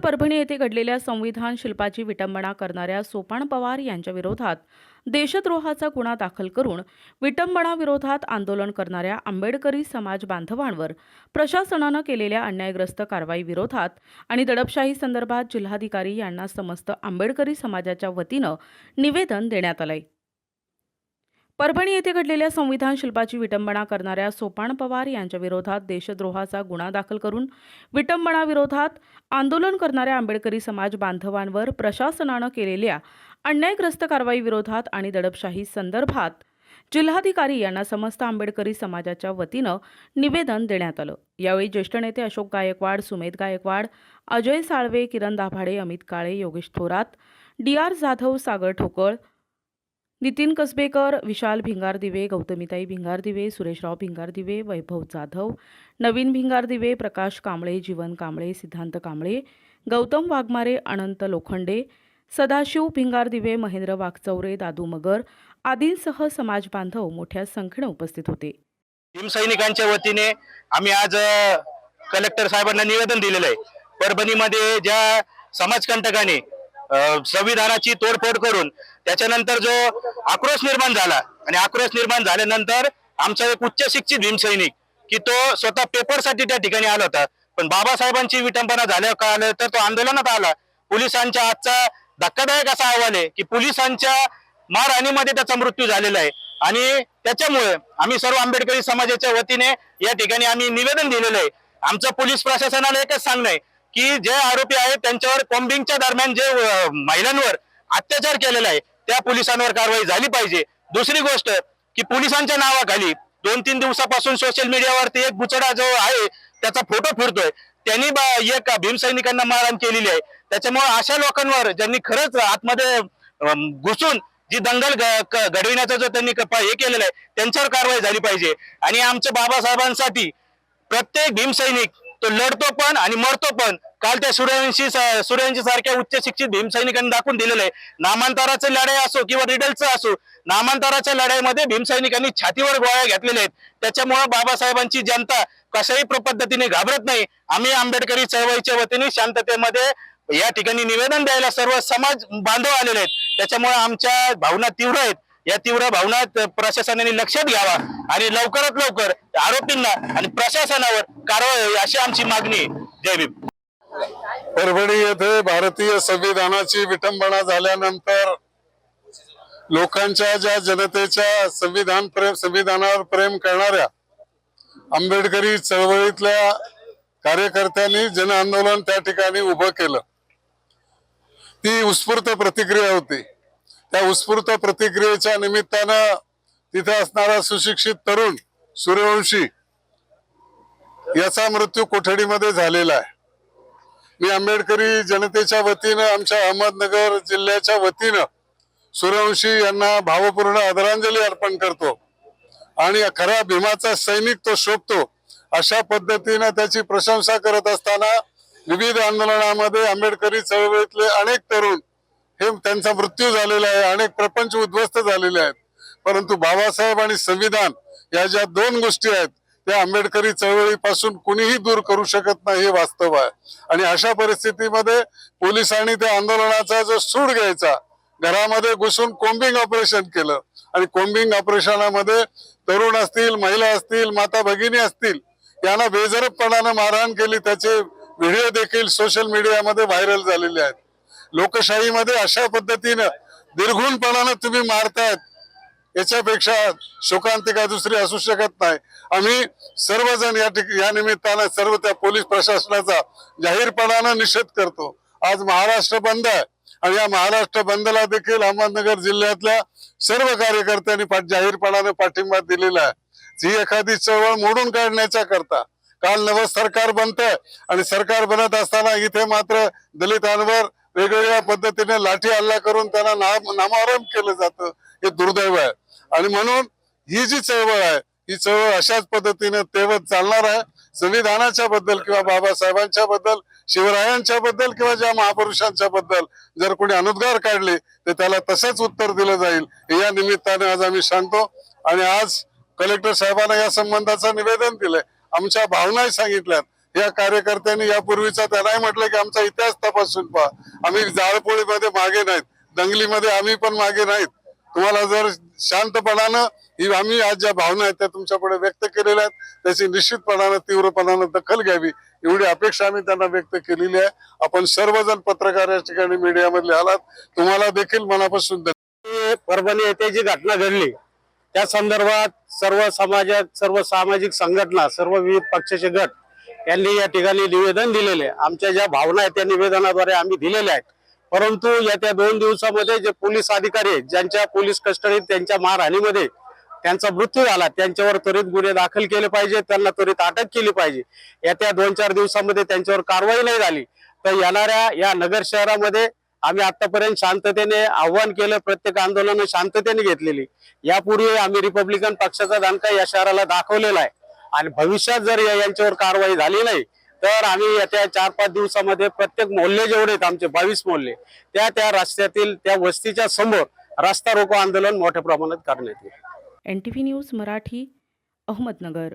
परभणी येथे घडलेल्या संविधान शिल्पाची विटंबना करणाऱ्या सोपान पवार यांच्या विरोधात देशद्रोहाचा गुन्हा दाखल करून विटंबनाविरोधात आंदोलन करणाऱ्या आंबेडकरी समाज बांधवांवर प्रशासनानं केलेल्या अन्यायग्रस्त कारवाई विरोधात आणि दडपशाही संदर्भात जिल्हाधिकारी यांना समस्त आंबेडकरी समाजाच्या वतीनं निवेदन देण्यात आलंय. परभणी येथे घडलेल्या संविधान शिल्पाची विटंबना करणाऱ्या सोपान पवार यांच्या विरोधात देशद्रोहाचा गुन्हा दाखल करून विटंबनाविरोधात आंदोलन करणाऱ्या आंबेडकरी समाज बांधवांवर प्रशासनानं केलेल्या अन्यायग्रस्त कारवाई विरोधात आणि दडपशाही संदर्भात जिल्हाधिकारी यांना समस्त आंबेडकरी समाजाच्या वतीनं निवेदन देण्यात आलं. यावेळी ज्येष्ठ नेते अशोक गायकवाड सुमेध गायकवाड अजय साळवे किरण दाभाडे अमित काळे योगेश थोरात डी आर जाधव सागर ठोकळ नितीन कसबेकर विशाल भिंगार दिवे गौतमीताई भिंगार दिवे सुरेशराव भिंगार दिवे वैभव जाधव नवीन भिंगार दिवे प्रकाश कांबळे जीवन कांबळे सिद्धांत कांबळे गौतम वाघमारे अनंत लोखंडे सदाशिव भिंगार दिवे महेंद्र वाघचौरे दादू मगर आदींसह समाज बांधव मोठ्या संख्येने उपस्थित होते. भीमसैनिकांच्या वतीने आम्ही आज कलेक्टर साहेबांना निवेदन दिलेलं आहे. परभणीमध्ये ज्या समाजकंटकाने संविधानाची तोडफोड करून त्याच्यानंतर जो आक्रोश निर्माण झाला आणि आक्रोश निर्माण झाल्यानंतर आमचा एक उच्च शिक्षित भीमसैनिक की तो स्वतः पेपरसाठी त्या ठिकाणी आला होता. पण बाबासाहेबांची विटंबना झाल्या का आलं तर तो आंदोलनात आला. पोलिसांच्या आजचा धक्कादायक असा अहवाल आहे की पोलिसांच्या मारहाणीमध्ये त्याचा मृत्यू झालेला आहे. आणि त्याच्यामुळे आम्ही सर्व आंबेडकरी समाजाच्या वतीने या ठिकाणी आम्ही निवेदन दिलेलं आहे. आमचं पोलीस प्रशासनाला एकच सांगणं आहे. की जे आरोपी आहेत त्यांच्यावर कॉम्बिंगच्या दरम्यान जे महिलांवर अत्याचार केलेला आहे त्या पोलिसांवर कारवाई झाली पाहिजे. दुसरी गोष्ट की पोलिसांच्या नावाखाली दोन तीन दिवसापासून सोशल मीडियावरती एक बुचडा जो आहे त्याचा फोटो फिरतोय. त्यांनी एक भीमसैनिकांना मारहाण केलेली आहे. त्याच्यामुळे अशा लोकांवर ज्यांनी खरंच आतमध्ये घुसून जी दंगल घडविण्याचा जो त्यांनी हे केलेलं आहे त्यांच्यावर कारवाई झाली पाहिजे. आणि आमच्या बाबासाहेबांसाठी प्रत्येक भीमसैनिक तो लढतो पण आणि मरतो पण. काल त्या सूर्यवंशी स- सूर्यवंशी सारख्या उच्च शिक्षित भीमसैनिकांनी दाखवून दिलेलं आहे. नामांतराचं लढाई असो किंवा रिडलचं असो नामांतराच्या लढाईमध्ये भीमसैनिकांनी छातीवर गोळ्या घेतलेल्या आहेत. त्याच्यामुळे बाबासाहेबांची जनता कशाही पद्धतीने घाबरत नाही. आम्ही आंबेडकरी चळवळीच्या वतीने शांततेमध्ये या ठिकाणी निवेदन द्यायला सर्व समाज बांधव आलेले आहेत. त्याच्यामुळे आमच्या भावना तीव्र आहेत. या तीव्र भावना प्रशासनाने लक्षात घ्यावा आणि लवकरात लवकर आरोपींना आणि प्रशासनावर कारवाई अशी आमची मागणी आहे. जय भीम. परभणी येथे भारतीय संविधानाची विटंबना झाल्यानंतर लोकांच्या ज्या जनतेच्या संविधान प्रेम संविधानावर प्रेम करणाऱ्या आंबेडकरी चळवळीतल्या कार्यकर्त्यांनी जन आंदोलन त्या ठिकाणी उभं केलं. ती उत्स्फूर्त प्रतिक्रिया होती. उत्स्फूर्त प्रतिक्रियेच्या निमित्तानं तिथे असणारा सुशिक्षित तरुण सूर्यवंशी याचा मृत्यू कोठडीमध्ये झालेला आहे. मी आंबेडकरी जनतेच्या वतीनं आमच्या अहमदनगर जिल्ह्याच्या वतीनं सूर्यवंशी यांना भावपूर्ण आदरांजली अर्पण करतो आणि खऱ्या भीमाचा सैनिक तो शोभतो अशा पद्धतीनं त्याची प्रशंसा करत असताना विविध आंदोलनामध्ये आंबेडकरी चळवळीतले अनेक तरुण हे त्यांचा मृत्यू झालेला आहे. अनेक प्रपंच उद्ध्वस्त झालेले आहेत. परंतु बाबासाहेब आणि संविधान या ज्या दोन गोष्टी आहेत त्या आंबेडकरी चळवळीपासून कुणीही दूर करू शकत नाही हे वास्तव आहे. आणि अशा परिस्थितीमध्ये पोलिसांनी त्या आंदोलनाचा जो सूड घ्यायचा घरामध्ये घुसून कोम्बिंग ऑपरेशन केलं. आणि कोम्बिंग ऑपरेशनामध्ये तरुण असतील महिला असतील माता भगिनी असतील यांना बेजरबपणानं मारहाण केली. त्याचे व्हिडिओ देखील सोशल मीडियामध्ये व्हायरल झालेले आहेत. लोकशाहीमध्ये अशा पद्धतीनं दीर्घूनपणानं तुम्ही मारतायत याच्यापेक्षा शोकांतिका दुसरी असू शकत नाही. आम्ही सर्वजण या या निमित्तानं सर्व त्या पोलीस प्रशासनाचा जाहीरपणानं निषेध करतो. आज महाराष्ट्र बंद आहे आणि या महाराष्ट्र बंदला देखील अहमदनगर जिल्ह्यातल्या सर्व कार्यकर्त्यांनी जाहीरपणाने जाहीरपणानं पाठिंबा दिलेला आहे. ही एखादी चळवळ मोडून काढण्याच्या करता काल नवं सरकार बनतंय आणि सरकार बनत असताना इथे मात्र दलितांवर वेगवेगळ्या पद्धतीने लाठी हल्ला करून त्यांना नाम नामारंभ केलं जातं. हे दुर्दैव आहे. आणि म्हणून ही जी चळवळ आहे ही चळवळ अशाच पद्धतीने तेवत चालणार आहे. संविधानाच्या बद्दल किंवा बाबासाहेबांच्या बद्दल शिवरायांच्या बद्दल किंवा ज्या महापुरुषांच्या बद्दल जर कोणी अनुद्गार काढले तर त्याला तसंच उत्तर दिलं जाईल. या निमित्ताने आज आम्ही सांगतो. आणि आज कलेक्टर साहेबांना या संबंधाचं निवेदन दिलंय. आमच्या भावनाही सांगितल्यात. या कार्यकर्त्यांनी यापूर्वीचा त्यांनाही म्हटलं की आमचा इतिहास तपासून पहा. आम्ही जाळपोळीमध्ये मागे नाहीत. दंगलीमध्ये आम्ही पण मागे नाहीत. तुम्हाला जर शांतपणानं ही आम्ही आज ज्या भावना आहेत त्या तुमच्यापुढे व्यक्त केलेल्या आहेत त्याची निश्चितपणानं तीव्रपणानं दखल घ्यावी. एवढी अपेक्षा आम्ही त्यांना व्यक्त केलेली आहे. आपण सर्वजण पत्रकार या ठिकाणी मीडियामधले आलात. तुम्हाला देखील मनापासून परभणी येथे जी घटना घडली त्या संदर्भात सर्व समाजात सर्व सामाजिक संघटना सर्व विविध पक्षाचे गट यांनी या ठिकाणी निवेदन दिलेले. आहे. आमच्या ज्या भावना आहेत त्या निवेदनाद्वारे आम्ही दिलेल्या आहेत. परंतु येत्या दोन दिवसामध्ये जे पोलीस अधिकारी आहेत ज्यांच्या पोलीस कस्टडीत त्यांच्या मारहाणीमध्ये त्यांचा मृत्यू झाला त्यांच्यावर त्वरित गुन्हे दाखल केले पाहिजे त्यांना त्वरित अटक केली पाहिजे. येत्या दोन चार दिवसामध्ये त्यांच्यावर कारवाई नाही झाली तर येणाऱ्या या नगर शहरामध्ये आम्ही आतापर्यंत शांततेने आव्हान केलं प्रत्येक आंदोलनं शांततेने घेतलेली. यापूर्वी आम्ही रिपब्लिकन पक्षाचा दणका या शहराला दाखवलेला आहे. आणि भविष्यात जर या- यांच्यावर कारवाई झाली नाही तर आम्ही येत्या चार पाच दिवसामध्ये प्रत्येक मोहल्ले जेवढे आहेत आमचे बावीस मोहल्ले त्या त्या रस्त्यातील त्या वस्तीच्या समोर रस्ता रोको आंदोलन मोठ्या प्रमाणात करण्यात येईल. N T V news Marathi Ahmednagar.